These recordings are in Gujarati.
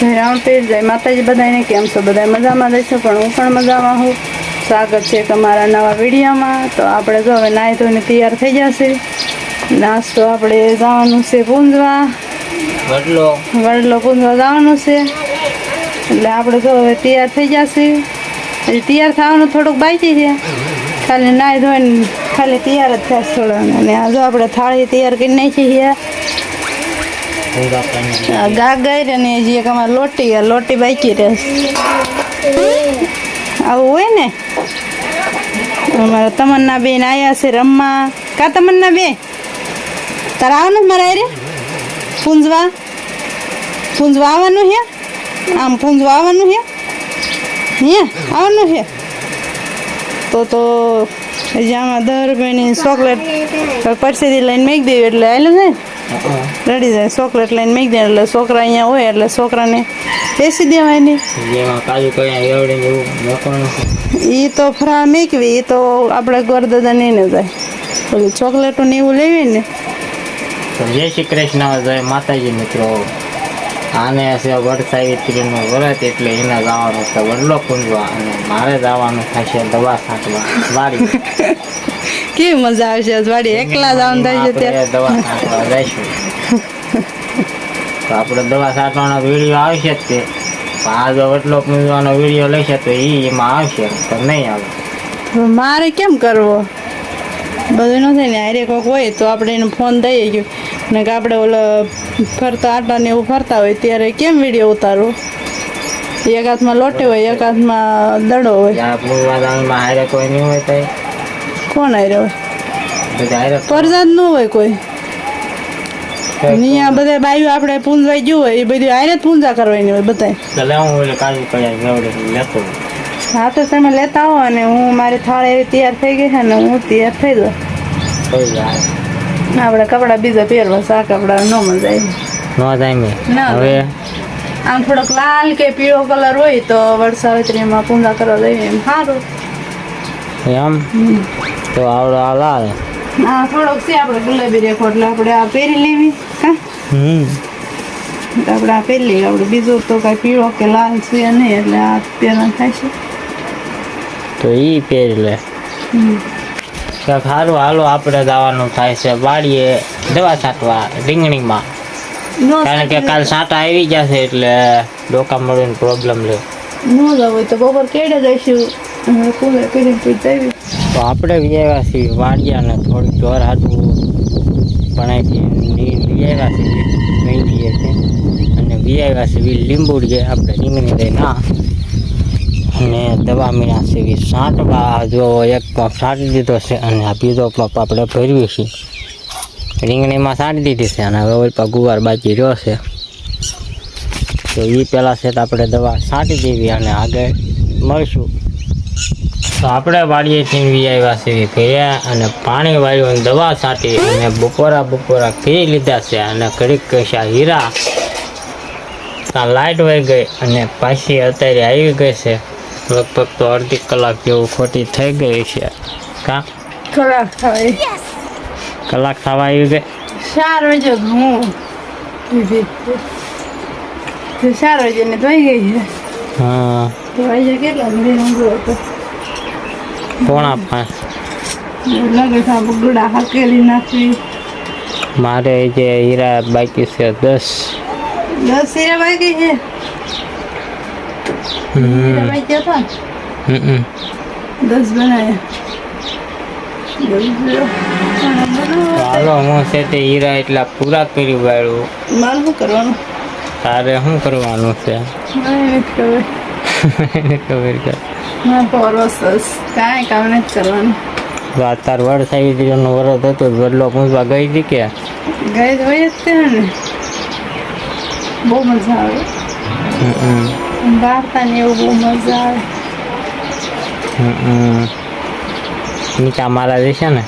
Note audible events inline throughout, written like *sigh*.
જય રામપીર જય. માતાજી બધાને કેમ છો? બધા મજામાં રહેશો પણ હું પણ મજામાં હું. સ્વાગત છે તમારા નવા વિડીયોમાં. તો આપણે જો હવે નાહી ધોઈને તૈયાર થઈ જશે. નાસ્તો આપણે જવાનું છે પૂંજવા વડલો. વડલો પૂંજવા જવાનું છે. એટલે આપણે જો હવે તૈયાર થઈ જશે. હજી તૈયાર થવાનું થોડુંક બાકી છે. ખાલી નાહી ધોઈને ખાલી તૈયાર જ છે થોડા. અને આ જો આપણે થાળી તૈયાર કરી નાખી છે. ઊંઘા પાણી આ ગાગર અને જે એક અમારે લોટી લોટી બાકી રહે. આવું હોય ને? અમારા તમન્ના બેન આવ્યા છે રમવા. કા તમન્ના બે? તારે આવવાનું મારા અરે પૂંજવા પૂંજવા આવવાનું છે આમ પૂંજવા આવવાનું છે હે? આવવાનું છે તો તો હજી આમાં દર રૂપિયાની ચોકલેટ પરસેથી લઈને મેક દેવી એટલે આવેલું છે ને? રડી જાય ચોકલેટ લઈને મેક દે એટલે છોકરા અહીંયા હોય એટલે છોકરાને બેસી દેવાય ને એ તો ફરા મેકવી એ તો આપણે ગોરદાદા નહીં ને જાય. ઓલી ચોકલેટો ને એવું લેવી ને. જય શ્રી કૃષ્ણ જય માતાજી મિત્રો. આને છે વડ સાવિત્રીનો વ્રત એટલે એને જવાનું છે વડલો પૂંજવા અને મારે જવાનું થશે દવા છાંટવા વાડી. કેવી મજા આવશે વાડી એકલા જવાનું થાય છે ત્યારે દવા છાંટવા જઈશું. તો આપણે દવા છાંટવાનો વીડિયો આવશે જ તે. આ જો વડલો પૂંજવાનો વીડિયો લેશે તો એ એમાં આવશે તો નહીં આવે. મારે કેમ કરવો? બધું ન થાય ને હારે કોઈક હોય તો આપણે એને ફોન દઈએ ગયો. ને કે આપણે ઓલા ફરતા આટા ને એવું ફરતા હોય ત્યારે કેમ વીડિયો ઉતારો? એક હાથમાં લોટે હોય એક હાથમાં દડો હોય. કોઈ નહીં કોણ હારે હોય? બધા પરજાત ન હોય કોઈ. અહીંયા બધા બાયું આપણે પૂંજવાઈ ગયું હોય એ બધી જ પૂંજા કરવાની હોય બધાય. એટલે હું તો તમે લેતા આવો અને હું મારી થાળ એવી તૈયાર થઈ ગઈ છે ને હું તૈયાર થઈ દઉં આપણે કપડાં બીજા પહેરવા સા કપડાં ન મજા આવી. નો જાય મેં ના હવે? આમ થોડોક લાલ કે પીળો કલર હોય તો વરસાવત્રીમાં પૂંજા કરવા જઈએ એમ સારું. એમ? તો આવડો આ લાલ. હા થોડોક છે આપણે ગુલાબી રેખો એટલે આપણે આ પહેરી લેવી. હા? હમ. આપણે આ પહેરી લઈએ આપણે બીજો તો કાંઈ પીળો કે લાલ છે નહીં એટલે આ પહેરવા થાય છે. તો એ પહેરી લે. હમ. કે સારું હાલો આપણે જવાનું થાય છે. વાડીએ દવા છાંટવા રીંગણીમાં. કારણ કે કાલ સાંટા આવી ગયા છે એટલે ડોકા મળીને પ્રોબ્લેમ લે. નો જવું હોય તો બપોર કેડે જઈશું તો આપણે વ્યાવ્યા છીએ વાડિયાને થોડીક જોર હાથવું પણ લઈ આવ્યા છીએ મેંદીએ છે અને વ્યાવ્યા છીએ જે આપણે રીંગણી દઈ ના. અને દવા મીણા સેવી સાંટવા જો એક પંપ સાંટી દીધો છે અને આ બીજો પંપ આપણે ભરવી છે. રીંગણીમાં સાંટી દીધી છે અને હવે ઓલપા ગુવાર બાકી રહ્યો છે. તો એ પહેલાં છે તો આપણે દવા છાંટી દેવી અને આગળ મળશું. તો આપણે વાડીએ છીનવી આવ્યા છીએ ઘરે અને પાણી વાળ્યું દવા છાંટી અને બપોરા બપોરા પી લીધા છે અને ઘડીક કશા હીરા. ત્યાં લાઇટ વહી ગઈ અને પાછી અત્યારે આવી ગઈ છે. લગભગ તો અડધી કલાક જેવું ખોટી થઈ ગઈ છે. કા? કલાક ખાવાય કલાક થવા આવી ગઈ? ચાર વાગે હું ચાર વાગે ને ધોઈ ગઈ છે. હા. કેટલા હતો? પોણા પાંચ. મારે જે હીરા બાકી છે દસ. દસ હીરા બાકી છે. હીરા બાકી હતા. દસ બનાવ્યા દસ બનાવ્યા. તો હાલો હું છે તે હીરા એટલા પૂરા કરી વાળું. મારે શું કરવાનું? તારે શું કરવાનું છે? ખબર. કાંઈ કામ નથી કરવાનું. વાત તાર વડ સાવિત્રીનો વરત હતો વડલો પૂંજવા ગઈ હતી કે? ગઈ હોય જ ને. બહુ મજા આવે. વાર્તા ને એવું બહુ મજા આવે. નીચા મારા છે ને.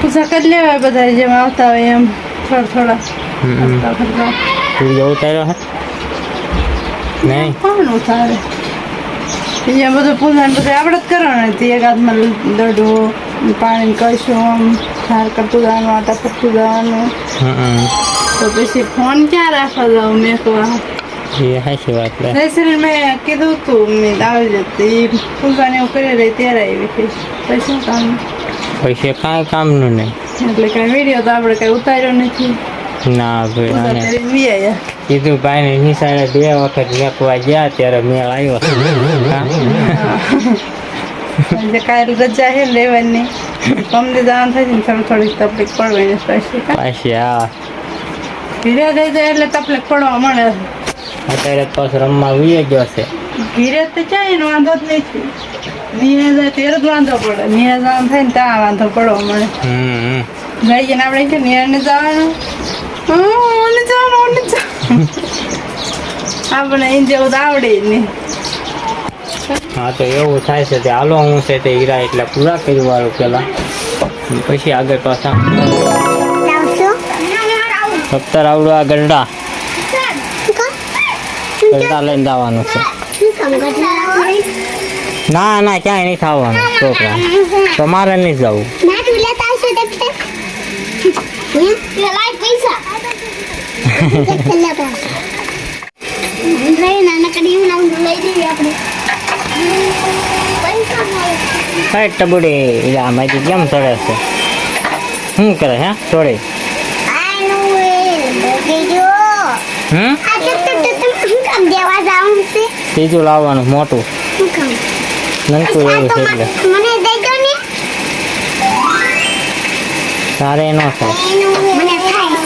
પૂજા કરી લેવાય બધા જેમ આવતા હોય એમ થોડા થોડા હમ. ઉતાર્યો હે? નહીં? કોણ ઉતારે? અહીંયા બધું પૂજા બધું આપણે જ કરવાનું હતી એક હાથમાં દડો પાણી કશું આમ હાર કરતું જવાનું આટા ફરતું જવાનું તો પછી ફોન ક્યાં રાખવા જાઉં? મેકવા એ હાચી વાત લે મેં કીધું તું મેં આવી જતી એ ફૂલવાને એવું કરી રહી ત્યારે આવી હતી પછી શું કામ? પૈસે કાંઈ કામનું નહીં. એટલે કાંઈ વીડિયો તો આપણે કાંઈ ઉતાર્યો નથી. ના ભાઈ કીધું ભાઈને નિશાળે બે વખત મેકવા ગયા ત્યારે મેળ આવ્યો. કાંઈ રજા છે લેવાની કમથી જવાનું થાય ને થોડી થોડીક તકલીફ પડવાની પછી પાછી આ ઘીરે થઈ જાય એટલે તકલીફ પડવા મળે અત્યારે પાછો રમવા વીએ ગયો છે. ઘીરે તો જાય ને વાંધો જ નથી નિયે જાય ત્યારે જ વાંધો પડે. નિયે જવાનું થાય ને ત્યાં વાંધો પડવા મળે. હમ જઈએ ને આપણે કે નિહાળને જવાનું. ઓને જવાનું ઓને જવાનું આપણે એ જેવું તો આવડે જ નહીં. હા તો એવું થાય છે તે હાલો હું છે તે હીરા એટલે પૂરા કરી વાળું પેલા. પછી આગળ પાછા. સત્તર આવડું આ ગરડા ગરડા લઈને જવાનું છે. ના ના ક્યાંય નહીં થવાનું છોકરા. તમારે નહીં જવું. *laughs* કઈ ટબડી આમાંથી કેમ ચડે છે? શું કરે હે? ચોડે હમ? દેવા જાઉં છે ત્રીજું લાવવાનું મોટું. નંકું એવું છે એટલે. મને દેજો ને. તારે ન થાય. મને થાય.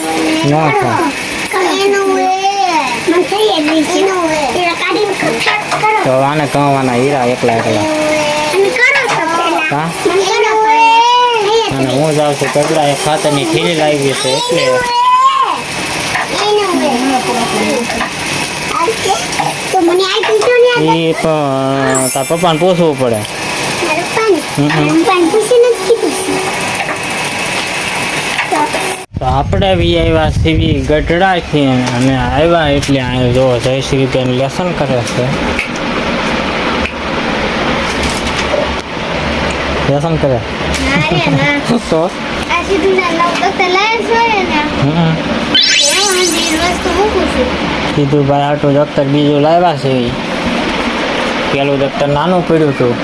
ન થાય. તો આને હીરા એકલા એકલા. હા? અને હું જાઉં છું કગડા એ ખાતરની ઠીલી લાવી છે એટલે એ પણ તાર પપ્પાને પૂછવું પડે તો આપણે બી આવ્યા સીવી ગઢડાથી અને આવ્યા એટલે અહીંયા જો જય શ્રી તેનું લેસન કરે છે. લેસન કરે. તો કીધું ભાઈ આટલું દફતર બીજું લાવ્યા છે. પેલું દફતર નાનું પડ્યું હતું.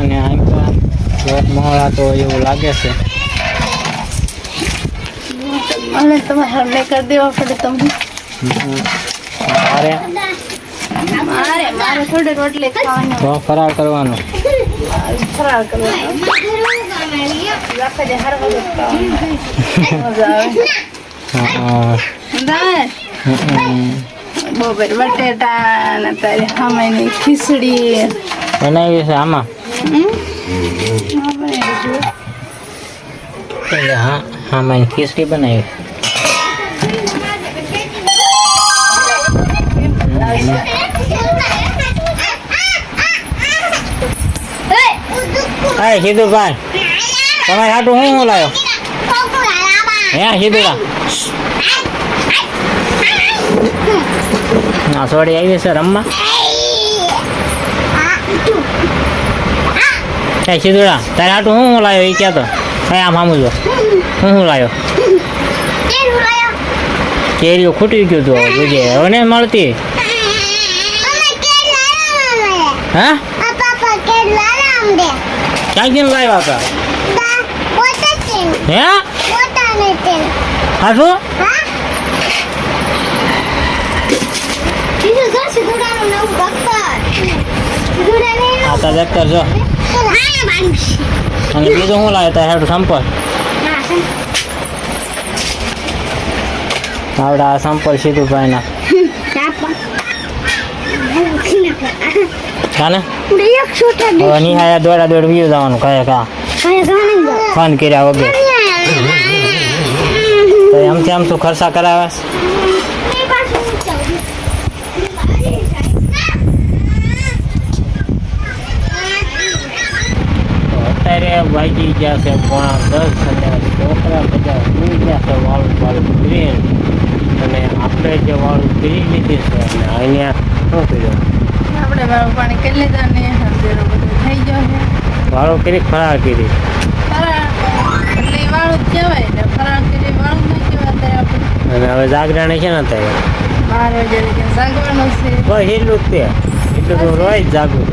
અને આમ તો મહોળા તો એવું લાગે છે. અને તમારે હરને કરી દેવા પડે તમને. મારે મારે મારે થોડે રોટલી ખાવાની. તો ફરાર કરવાનો. ફરાર કરવાનો. બપોર બટેટા ને તારી હામાની ખીચડી બનાવી છે આમાં? હા, હા ખીચડી બનાવી હા સીધું ભાઈ. તમારે હાટું હું હું લાવ્યો હે સીધું લા. ના સોડી આવી છે રમવા. હે સીધુડા તારે હાટું હું હું લાવ્યો એ કહેતો હે આમ આમ જો હું હું લાવ્યો કેરીઓ ખૂટી ગયું તું હવે જોજે હવે ને મળતી? હા? ક્યાંથી લાવ્યા હતા? હે? હા શું? આ તો દેખતર જો. અને બીજું હું લાવ્યો તારે હાટું સંપલ આવડે સંપલ સીધું ભાઈના. કાને હવે નિહાયા દોડા દોડ વીયું જવાનું કહે કા. ફોન કર્યા વગર. તો એમથી આમ તું ખર્ચા કરાવે? અત્યારે વાગી ગયા છે પોણા દસ અને છોકરા બધા સુઈ ગયા છે વાળું વાળું કરીને અને આપણે જે વાળું કરી લીધી છે અને અહીંયા શું કર્યું? આપણે મારું પાણી કરી લીધા ને હળદેરો બધું થઈ ગયો છે. વાળું કરી ફરાર કરી? તારા એટલે એ વાળું જ કહેવાય હવે જાગરણ છે ને અત્યારે? બાર વાગે જાગવાનું છે? બસ એટલું જ તે. એટલું તો રોજ જાગું.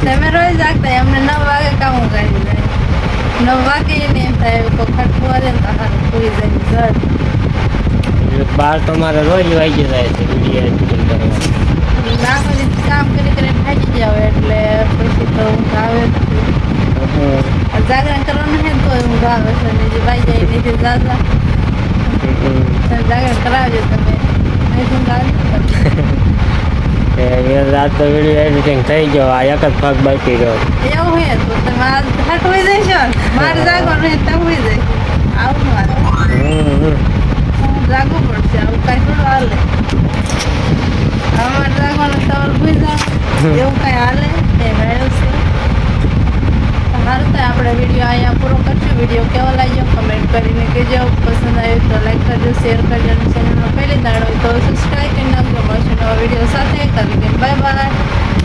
તમે રોજ જાગતા અમને નવ વાગે કામ કરી જાય નવ વાગે ને એમ થાય તો ખટકું આવે ને હારું જાય એટલે બાર તમારે મારે રોજ વાગી જાય છે વીડિયો કરવા આખો કામ કરી કરીને થાકી જાવ એટલે પછી તો ઊંઘ આવે જાગરણ કરવાનું ને તો ઊંઘ આવે છે ને જે ભાઈ જાય ને જે જાજા તમે જાગરણ કરાવજો તમે. રાત તો વીડિયો એડિટિંગ થઈ ગયો. આ એક જ ભાગ બાકી રહ્યો. એવું હે તો તમે આજ હટ હોઈ જશો. મારે જાગવાનું હે તમે હોય જાય આવું મારે. જાગવું પડશે. આવું કાંઈ થોડું હાલે. અમારે જાગવાનું તવર જાવ એવું કાંઈ હાલે? તે મેળવ છે સારું આપણે વીડિયો અહીંયા પૂરો કરશું વીડિયો કેવો લાગ્યો કમેન્ટ કરીને કહેજો પસંદ આવ્યો તો લાઈક કરજો શેર કરજો અને ચેનલમાં પહેલી દાડો તો સબસ્ક્રાઈબ કરી મળશું નવા વીડિયો સાથે કરી બાય બાય